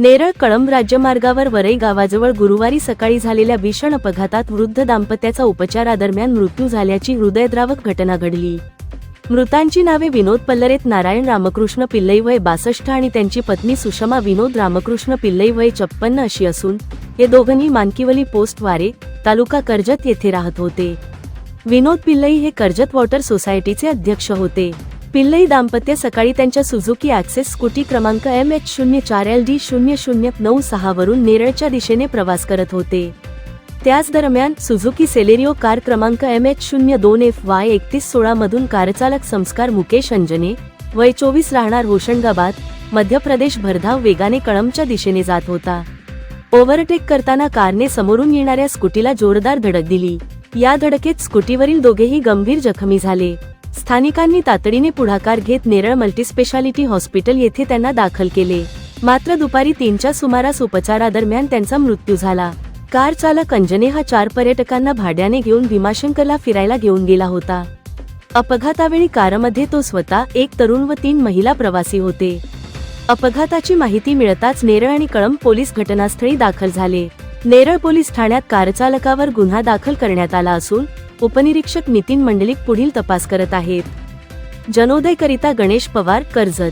नेरळ कळंब राज्यमार्गावर वरई गावाजवळ गुरुवारी सकाळी झालेल्या भीषण अपघातात वृद्ध दाम्पत्याचा उपचारादरम्यान मृत्यू झाल्याची हृदयद्रावक घटना घडली. मृतांची नावे विनोद पल्लरेत नारायण रामकृष्ण पिल्लई वय बासष्ट आणि त्यांची पत्नी सुषमा विनोद रामकृष्ण पिल्लई वय छप्पन्न अशी असून हे दोघंही मानकिवली पोस्ट वारे तालुका कर्जत येथे राहत होते. विनोद पिल्लई हे कर्जत वॉटर सोसायटीचे अध्यक्ष होते. पिल्लई दाम्पत्य सकाळी त्यांच्या सुझुकी ॲक्सेस स्कूटी क्रमांक एम एच शून्य चार एल डी शून्य शून्य नऊ सहा वरून नेरळच्या दिशेने प्रवास करत होते. त्याच दरम्यान सुझुकी सेलेरिओ कार क्रमांक एम एच शून्य दोन एफ वाय एकतीस सोळा मधून कारचालक संस्कार मुकेश अंजने वय चोवीस राहणार होशंगाबाद मध्य प्रदेश भरधाव वेगाने कळमच्या दिशेने जात होता. ओव्हरटेक करताना कारने समोरून येणाऱ्या स्कूटीला जोरदार धडक दिली. या धडकेत स्कूटीवरील दोघेही गंभीर जखमी झाले. स्थानिकांनी तातडीने पुढाकार घेत नेरळ मल्टीस्पेशालिटी हॉस्पिटल येथे त्यांना दाखल केले. मात्र दुपारी तीनच्या सुमारास उपचारादरम्यान त्यांचा मृत्यू झाला. कार चालक अंजने हा चार पर्यटकांना भाड्याने घेऊन भीमाशंकरला फिरायला घेऊन गेला होता. अपघातावेळी कारमध्ये तो स्वतः एक तरुण व तीन महिला प्रवासी होते. अपघाताची माहिती मिळताच नेरळ आणि कळंब पोलीस घटनास्थळी दाखल झाले. नेरळ पोलीस ठाण्यात कारचालकावर गुन्हा दाखल करण्यात आला असून उपनिरीक्षक नितीन मंडलिक पुढील तपास करत आहेत. जनोदयकरिता गणेश पवार कर्जत